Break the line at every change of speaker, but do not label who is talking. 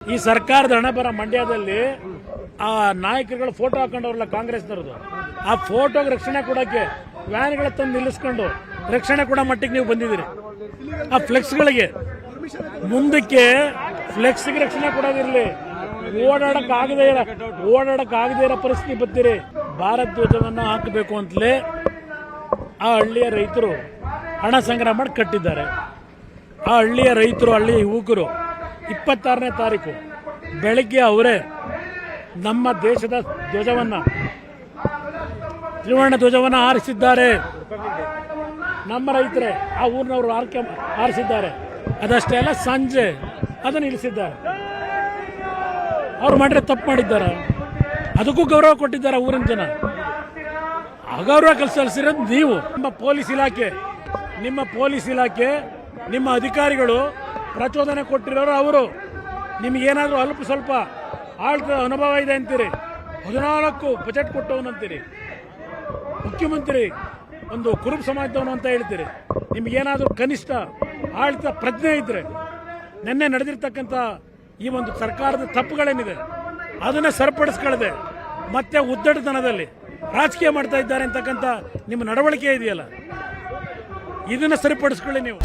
ಈ ಸರ್ಕಾರದ ಹಣ ಬರ ಮಂಡ್ಯದಲ್ಲಿ ಆ ನಾಯಕರುಗಳು ಫೋಟೋ ಹಾಕೊಂಡವ್ರಲ್ಲ ಕಾಂಗ್ರೆಸ್ನವ್ರದ್ದು. ಆ ಫೋಟೋಗೆ ರಕ್ಷಣೆ ಕೊಡೋಕ್ಕೆ ವ್ಯಾನ್ಗಳ ತಂದು ನಿಲ್ಲಿಸ್ಕೊಂಡು ರಕ್ಷಣೆ ಕೊಡೋ ಮಟ್ಟಿಗೆ ನೀವು ಬಂದಿದ್ದೀರಿ. ಆ ಫ್ಲೆಕ್ಸ್ಗಳಿಗೆ ಮುಂದಕ್ಕೆ ಫ್ಲೆಕ್ಸ್ಗೆ ರಕ್ಷಣೆ ಕೊಡೋದಿರಲಿ. ಓಡಾಡಕ್ ಆಗದೆ ಇರೋ ಓಡಾಡಕ್ ಆಗದೇ ಇರೋ ಪರಿಸ್ಥಿತಿ ಬರ್ತೀರಿ. ಭಾರತ್ ಧ್ವಜವನ್ನು ಹಾಕಬೇಕು ಅಂತಲೇ ಆ ಹಳ್ಳಿಯ ರೈತರು ಹಣ ಸಂಗ್ರಹ ಮಾಡಿ ಕಟ್ಟಿದ್ದಾರೆ. ಆ ಹಳ್ಳಿಯ ರೈತರು, ಹಳ್ಳಿಯ ಯುವಕರು ಇಪ್ಪತ್ತಾರನೇ ತಾರೀಕು ಬೆಳಗ್ಗೆ ಅವರೇ ನಮ್ಮ ದೇಶದ ಧ್ವಜವನ್ನು, ತ್ರಿವರ್ಣ ಧ್ವಜವನ್ನು ಆರಿಸಿದ್ದಾರೆ ನಮ್ಮ ರೈತರೇ, ಆ ಊರಿನವರು ಆರ್ಕೆ ಆರಿಸಿದ್ದಾರೆ ಅದಷ್ಟೇ ಅಲ್ಲ, ಸಂಜೆ ಅದನ್ನು ಇಳಿಸಿದ್ದಾರೆ ಅವ್ರು ಮಾಡಿದ್ರೆ ತಪ್ಪು ಮಾಡಿದ್ದಾರೆ. ಅದಕ್ಕೂ ಗೌರವ ಕೊಟ್ಟಿದ್ದಾರೆ ಊರಿನ ಜನ. ಅಗೌರವ ಕಲ್ಸಲ್ಸಿರೋದು ನೀವು. ನಿಮ್ಮ ಪೊಲೀಸ್ ಇಲಾಖೆ, ನಿಮ್ಮ ಪೊಲೀಸ್ ಇಲಾಖೆ, ನಿಮ್ಮ ಅಧಿಕಾರಿಗಳು ಪ್ರಚೋದನೆ ಕೊಟ್ಟಿರೋರು ಅವರು. ನಿಮಗೇನಾದರೂ ಅಲ್ಪ ಸ್ವಲ್ಪ ಆಳ್ತ ಅನುಭವ ಇದೆ ಅಂತೀರಿ? ಹದಿನಾಲ್ಕು ಬಜೆಟ್ ಕೊಟ್ಟವನಂತೀರಿ ಮುಖ್ಯಮಂತ್ರಿ, ಒಂದು ಕುರುಬ ಸಮಾಜದವನು ಅಂತ ಹೇಳ್ತೀರಿ. ನಿಮಗೇನಾದರೂ ಕನಿಷ್ಠ ಆಳ್ತ ಪ್ರಜ್ಞೆ ಇದ್ದರೆ ನಿನ್ನೆ ನಡೆದಿರ್ತಕ್ಕಂಥ ಈ ಒಂದು ಸರ್ಕಾರದ ತಪ್ಪುಗಳೇನಿದೆ, ಅದನ್ನೇ ಸರಿಪಡಿಸ್ಕೊಳ್ಳದೆ ಮತ್ತೆ ಉದ್ದಟತನದಲ್ಲಿ ರಾಜಕೀಯ ಮಾಡ್ತಾ ಇದ್ದಾರೆ ಅಂತಕ್ಕಂಥ ನಿಮ್ಮ ನಡವಳಿಕೆ ಇದೆಯಲ್ಲ? ಇದನ್ನು ಸರಿಪಡಿಸ್ಕೊಳ್ಳಿ ನೀವು.